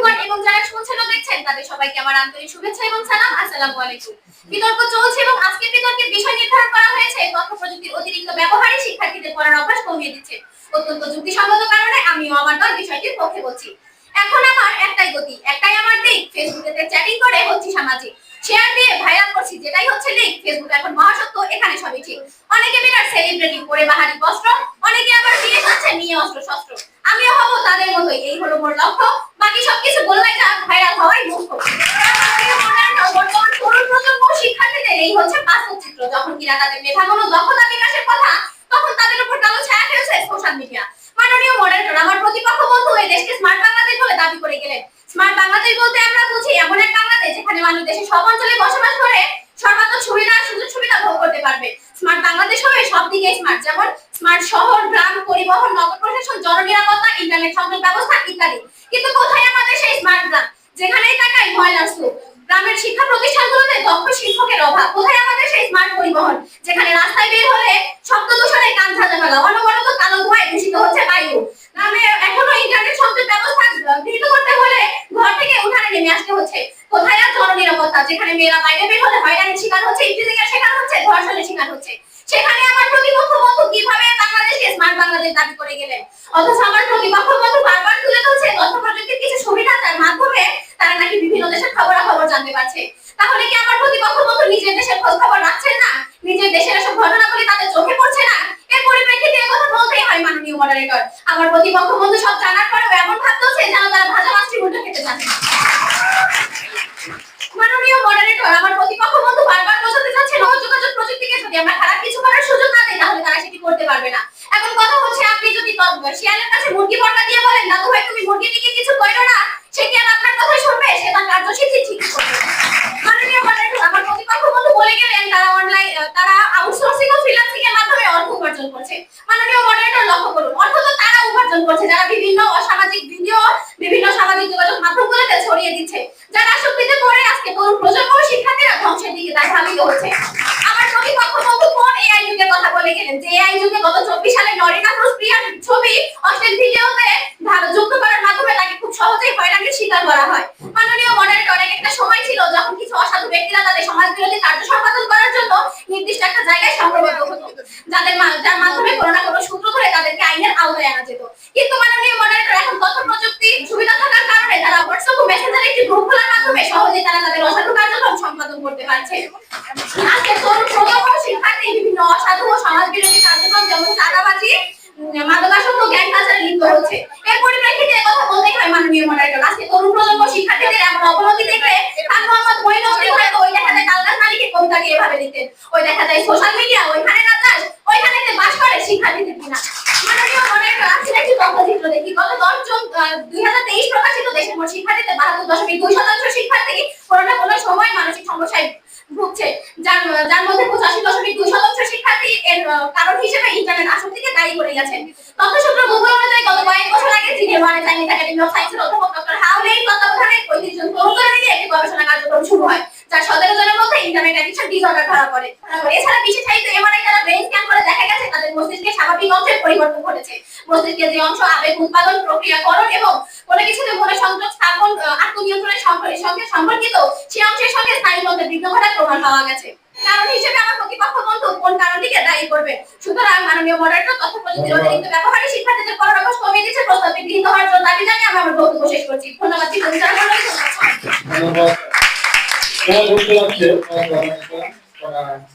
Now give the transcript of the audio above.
বন্ধুগণ এবং যারা শুনছেন ও দেখছেন, তাদের সবাইকে আমার আন্তরিক শুভেচ্ছা এবং সালাম। আসসালামু আলাইকুম। বিতর্ক চলছে এবং আজকের বিতর্কের বিষয় নির্ধারণ করা হয়েছে। তথ্য প্রযুক্তির অতিরিক্ত ব্যবহারই শিক্ষার্থীদের পড়ার অভ্যাস কমিয়ে দিচ্ছে। অত্যন্ত যুক্তিসঙ্গত কারণে আমিও আমার দল বিষয়টির পক্ষে বলছি। এখন আমার একটাই গতি, একটাই আমার দিক। ফেসবুকে চ্যাটিং করে হচ্ছি সামাজিক। শেয়ার দিয়ে ভাইরাল করছি, যেটাই হচ্ছে লিক ফেসবুক এখন মহাসত্য, এখানে সবই ঠিক। অনেকে বিরাট সেলিব্রিটি পরে বাহারি বস্ত্র, অনেকে আবার বিয়ে নিয়ে অস্ত্র শস্ত্র। আমিও হব তাদের মতোই, এই হলো মোর লক্ষ্য। বাকি সবকিছু বললাই যা ভাইরাল হওয়াই মুখ্য। বর্তমান প্রতিপক্ষ বন্ধু দেশকে স্মার্ট বাংলাদেশ বলে দাবি করে গেলেন। স্মার্ট বাংলাদেশ বলতে আমরা বুঝি এমন এক বাংলাদেশ, যেখানে মানুষ দেশের সব অঞ্চলে বসবাস করে, সর্বাত্মক সুবিধা সুযোগ সুবিধা ভোগ করতে পারবে। স্মার্ট বাংলাদেশ হবে সব স্মার্ট যেমন স্মার্ট শহর, গ্রাম, পরিবহন, নগর প্রশাসন, জননিরাপত্তা, ইন্টারনেট সংযোগ ব্যবস্থা ইত্যাদি। কিন্তু কোথায় আমাদের সেই স্মার্ট গ্রাম? যেখানেই তাকাই ময়লার স্তূপ গ্রামের শিক্ষা প্রতিষ্ঠানগুলোতে দক্ষ শিক্ষকের অভাব। কোথায় আমাদের সেই স্মার্ট পরিবহন? যেখানে রাস্তায় বের হলে শব্দ দূষণে কান ঝাঁঝা ফেলা, অনবরত কালো ধোঁয়ায় দূষিত হচ্ছে বায়ু। গ্রামে এখনও ইন্টারনেট সংযোগ ব্যবস্থা গৃহীত করতে হলে ঘর থেকে উঠানে নেমে আসতে হচ্ছে। কোথায় আর জননিরাপত্তা? যেখানে মেয়েরা বাইরে বের হলে হয়রানির শিকার হচ্ছে ইফটিজিংয়ের শিকার হচ্ছে, ধর্ষণের শিকার হচ্ছে। সেখানে আমার প্রতিপক্ষ বন্ধু কীভাবে বাংলাদেশকে স্মার্ট বাংলাদেশ দাবি করে গেলেন? অথচ আমার প্রতিপক্ষ বন্ধু বারবার তুলে ধরছে, তথ্য প্রযুক্তির কিছু সুবিধা তার মাধ্যমে তারা নাকি বিভিন্ন দেশের খবরাখবর জানতে পারছে। তাহলে কি আমার প্রতিপক্ষ বন্ধু নিজের দেশের খোঁজ খবর রাখছেন না? নিজের দেশের এসব ঘটনাগুলি তাদের চোখে পড়ছে না? এর পরিপ্রেক্ষিতে কথা বলতেই হয় মাননীয় মডারেটর আমার প্রতিপক্ষ বন্ধু সব জানার পরেও এমন ভাবতেছে যেন তারা ভাজা মাছটি উল্টো খেতে জানে না। মাননীয় মডারেটর আমার প্রতিপক্ষ বন্ধু বারবার বোঝাতে চাচ্ছে নব যোগাযোগ প্রযুক্তিকে যদি আমরা খারাপ কিছু করার সুযোগ না দিই তাহলে তারা সেটি করতে পারবে না এখন কথা হচ্ছে আপনি যদি ত- শিয়ালের কাছে মুরগি বর্গা দিয়ে বলেন দাদু ভাই তুমি মুরগি দিকে কিছু কইরো না সে কি আর আপনার কথা শুনবে সে তার কার্যসূচি ঠিক করবে মাননীয় মডারেটর আমার প্রতিপক্ষ বন্ধু বলে গেলেন তারা অনলাইন তারা আউটসোর্সিং ও ফ্রিল্যান্সিং মাধ্যমে অর্থ উপার্জন করছে। মাননীয় মডারেটর লক্ষ্য করুন, অর্থ তো তারা উপার্জন করছে, যারা বিভিন্ন অসামাজিক ভিডিও, বিভিন্ন সামাজিক যোগাযোগ মাধ্যমগুলোতে ছড়িয়ে দিচ্ছে। যারা আসক্তিতে পড়ে আজকে তরুণ প্রজন্ম শিক্ষার্থীরা ধ্বংসের দিকে তার ধাবিত হচ্ছে। আমার প্রতিপক্ষ বন্ধু কোন এআই যুগের কথা বলে গেলেন? যে এআই যুগে গত চব্বিশ সালে নরিন আফরোজ প্রিয়ার ছবি অশ্লীল ভিডিওতে যুক্ত করার মাধ্যমে তাকে খুব সহজেই হয়রানির শিকার করা হয় মাননীয় মডারেটর অনেক একটা সময় ছিল যখন কিছু অসাধু ব্যক্তিরা তাদের সমাজ বিরোধী কার্য সম্পাদন করার জন্য নির্দিষ্ট একটা জায়গায় সংগ্রহবদ্ধ হতো যাদের মা- যার মাধ্যমে কোনো না কোনো সূত্র ধরে তাদেরকে আইনের আওতায় আনা যেত। কিন্তু মাননীয় মডারেটর এখন তথ্য প্রযুক্তি, সুবিধা থাকার কারণে তারা হোয়াটসঅ্যাপ ও মেসেঞ্জারে একটি গ্রুপ খোলার মাধ্যমে সহজেই তারা তাদের অসাধু কার্যক্রম সম্পাদন করতে পারছে। আজকে তরুণ প্রজন্ম, শিক্ষার্থী, বিভিন্ন অসাধু ও সমাজ বিরোধী কার্যক্রম যেমন চাঁদাবাজি মাদকাসক্ত জ্ঞান কালচারে লিপ্ত হচ্ছে। এর পরিপ্রেক্ষিতে কথা বলতেই হয় মাননীয় মডারেটর। আজকে তরুণ প্রজন্ম, শিক্ষার্থীদের এমন অবনতি দেখলে খান মোহাম্মদ মঈনুদ্দিন হয়তো ওই দেখা যায় তালগাছ মালিকের কবিতাকে এভাবে লিখতেন। ওই দেখা যায় সোশ্যাল মিডিয়া ওইখানে মানসিক সমস্যায় ভুগছে। যার যার মধ্যে পঁচাশি দশমিক দুই শতাংশ শিক্ষার্থী এর কারণ হিসেবে ইন্টারনেট আসক্তিকে দায়ী করে গেছেন। তথ্যসূত্র গত কয়েক বছর আগে জিনিয়ার ওয়ানে অধ্যাপক ডক্টর হাউলের তত্ত্বাবধানে পঁয়ত্রিশ জন গবেষণা কার্যক্রম শুরু হয় যার সতেরো জনের মধ্যে ইন্টারনেট অ্যাডিকশন ডিসঅর্ডার ধরা পড়ে। এছাড়া বিশেষায়িত এমআরআই দ্বারা ব্রেন স্ক্যান করে দেখা গেছে তাদের মস্তিষ্কে স্বাভাবিক অংশের পরিবর্তন ঘটেছে। মস্তিষ্কের যে অংশ আবেগ উৎপাদন প্রক্রিয়াকরণ এবং কোনো কিছুতে মনে সংযোগ স্থাপন আত্মনিয়ন্ত্রণের সঙ্গে সম্পর্কিত সেই অংশের সঙ্গে স্নায়ুতন্ত্রের বিঘ্ন ঘটার প্রমাণ পাওয়া গেছে। কারণ হিসেবে আমার প্রতিপক্ষ বন্ধু কোন কারণটিকে দায়ী করবে? সুতরাং মাননীয় মডারেটর তথ্য প্রযুক্তির অতিরিক্ত ব্যবহারে শিক্ষার্থীদের পড়ার অভ্যাস কমিয়ে দিচ্ছে প্রস্তাবটি গৃহীত হওয়ার জন্য দাবি জানিয়ে আমি আমার বক্তব্য শেষ করছি। ধন্যবাদ চিত্র Buenas noches para, para, para,